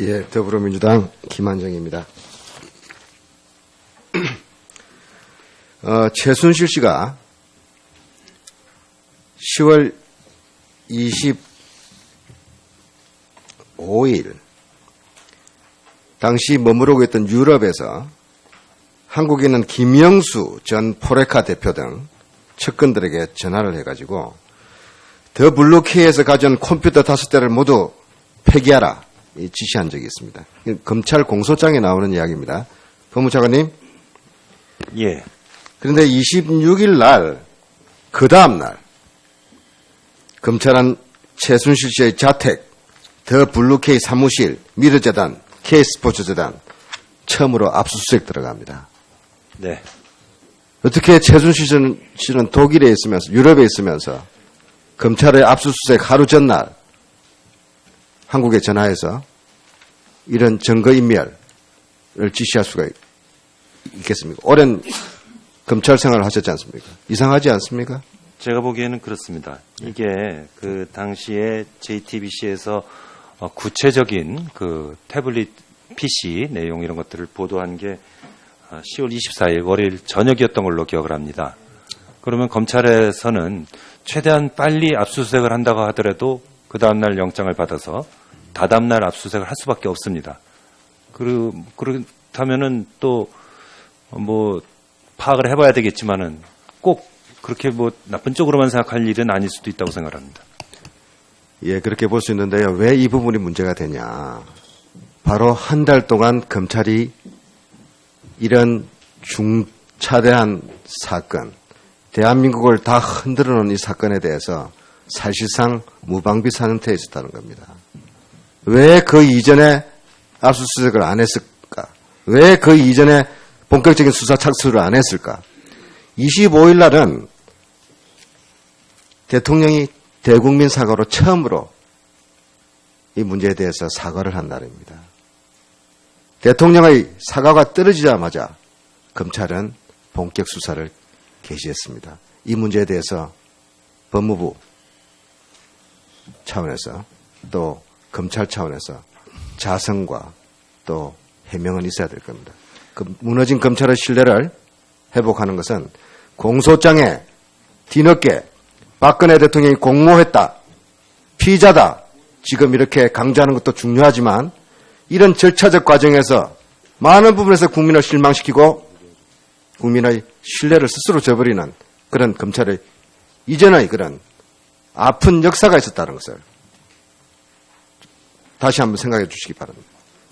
예, 더불어민주당 김한정입니다. 어, 최순실 씨가 10월 25일 당시 머무르고 있던 유럽에서 있는 김영수 전 포레카 대표 등 측근들에게 전화를 해가지고 더 블루케에서 가져온 컴퓨터 다섯 대를 모두 폐기하라 이 지시한 적이 있습니다. 검찰 공소장에 나오는 이야기입니다. 법무차관님. 예, 그런데 26일 날, 그 다음 날, 검찰은 최순실 씨의 자택, 더 블루케이 사무실, 미르재단, K스포츠재단, 처음으로 압수수색 들어갑니다. 네. 어떻게 최순실 씨는- 씨는 독일에 있으면서, 유럽에 있으면서, 검찰의 압수수색 하루 전날, 한국에 전화해서 이런 증거인멸을 지시할 수가 있- 있겠습니까? 오랜 검찰 생활을 하셨지 않습니까? 이상하지 않습니까? 제가 보기에는 그렇습니다. 이게 그 당시에 JTBC에서 어, 구체적인 그 태블릿 PC 내용 이런 것들을 보도한 게 어, 10월 24일 월요일 저녁이었던 걸로 기억을 합니다. 그러면 검찰에서는 최대한 빨리 압수수색을 한다고 하더라도 그 다음날 영장을 받아서 다다음날 압수수색을 할 수밖에 없습니다. 그, 그렇다면은 또, 뭐, 파악을 해봐야 되겠지만은 꼭 그렇게 뭐 나쁜 쪽으로만 생각할 일은 아닐 수도 있다고 생각합니다. 예, 그렇게 볼 수 있는데요. 왜 이 부분이 문제가 되냐. 바로 한 달 동안 검찰이 이런 중차대한 사건, 대한민국을 다 흔들어 놓은 이 사건에 대해서 사실상 무방비 상태에 있었다는 겁니다. 왜 그 이전에 압수수색을 안 했을까? 왜 그 이전에 본격적인 수사 착수를 안 했을까? 25일 날은 대통령이 대국민 사과로 처음으로 이 문제에 대해서 사과를 한 날입니다. 대통령의 사과가 떨어지자마자 검찰은 본격 수사를 개시했습니다. 이 문제에 대해서 법무부 차원에서 또 검찰 차원에서 자성과 또 해명은 있어야 될 겁니다. 그 무너진 검찰의 신뢰를 회복하는 것은 공소장에 뒤늦게 박근혜 대통령이 공모했다. 피의자다. 지금 이렇게 강조하는 것도 중요하지만 이런 절차적 과정에서 많은 부분에서 국민을 실망시키고 국민의 신뢰를 스스로 저버리는 그런 검찰의 이전의 그런 아픈 역사가 있었다는 것을 다시 한번 생각해 주시기 바랍니다.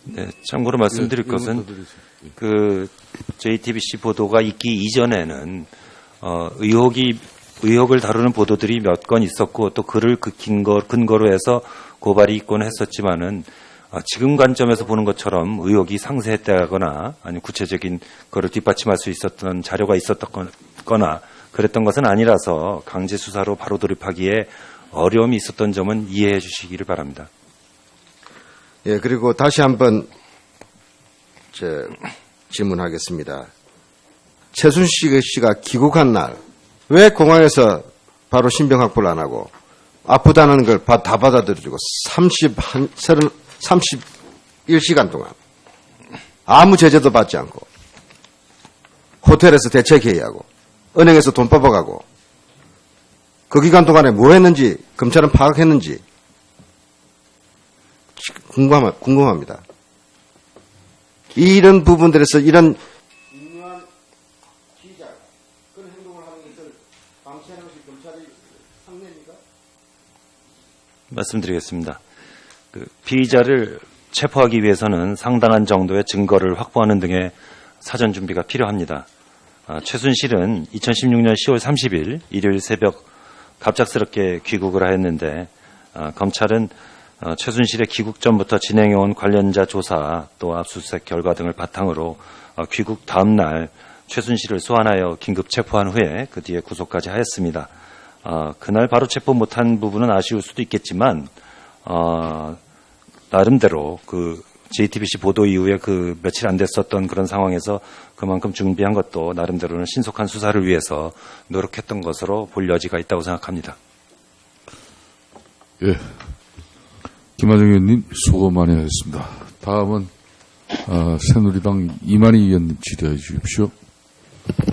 네, 참고로 말씀드릴 것은 그 JTBC 보도가 있기 이전에는 어, 의혹이 의혹을 다루는 보도들이 몇 건 있었고 또 그를 그 근거, 근거로 해서 고발이 있곤 했었지만은 어, 지금 관점에서 보는 것처럼 의혹이 상세했다거나 아니면 구체적인 거를 뒷받침할 수 있었던 자료가 있었거나 그랬던 것은 아니라서 강제 수사로 바로 돌입하기에 어려움이 있었던 점은 이해해 주시기를 바랍니다. 예, 그리고 다시 한번 제 질문하겠습니다. 최순실 씨가 귀국한 날, 왜 공항에서 바로 신병 확보를 안 하고 아프다는 걸 다 받아들여주고 30한, 30, 31시간 동안 아무 제재도 받지 않고 호텔에서 대체 개의하고 은행에서 돈 뽑아가고 그 기간 동안에 뭐 했는지 검찰은 파악했는지 궁금함, 궁금합니다. 이런 부분들에서 이런 중요한 피의자 그런 행동을 하는 것을 방치하는 것이 검찰의 상례입니까? 말씀드리겠습니다. 그 피의자를 체포하기 위해서는 상당한 정도의 증거를 확보하는 등의 사전 준비가 필요합니다. 아, 최순실은 2016년 10월 30일 일요일 새벽 갑작스럽게 귀국을 하였는데 아, 검찰은 어, 최순실의 귀국 전부터 진행해온 관련자 조사 또 압수수색 결과 등을 바탕으로 어, 귀국 다음 날 최순실을 소환하여 긴급 체포한 후에 그 뒤에 구속까지 하였습니다. 어, 그날 바로 체포 못한 부분은 아쉬울 수도 있겠지만 어, 나름대로 그 JTBC 보도 이후에 그 며칠 안 됐었던 그런 상황에서 그만큼 준비한 것도 나름대로는 신속한 수사를 위해서 노력했던 것으로 볼 여지가 있다고 생각합니다. 예. 김하정 의원님 수고 많이 하셨습니다. 다음은 어, 새누리당 이만희 의원님 질의해 주십시오.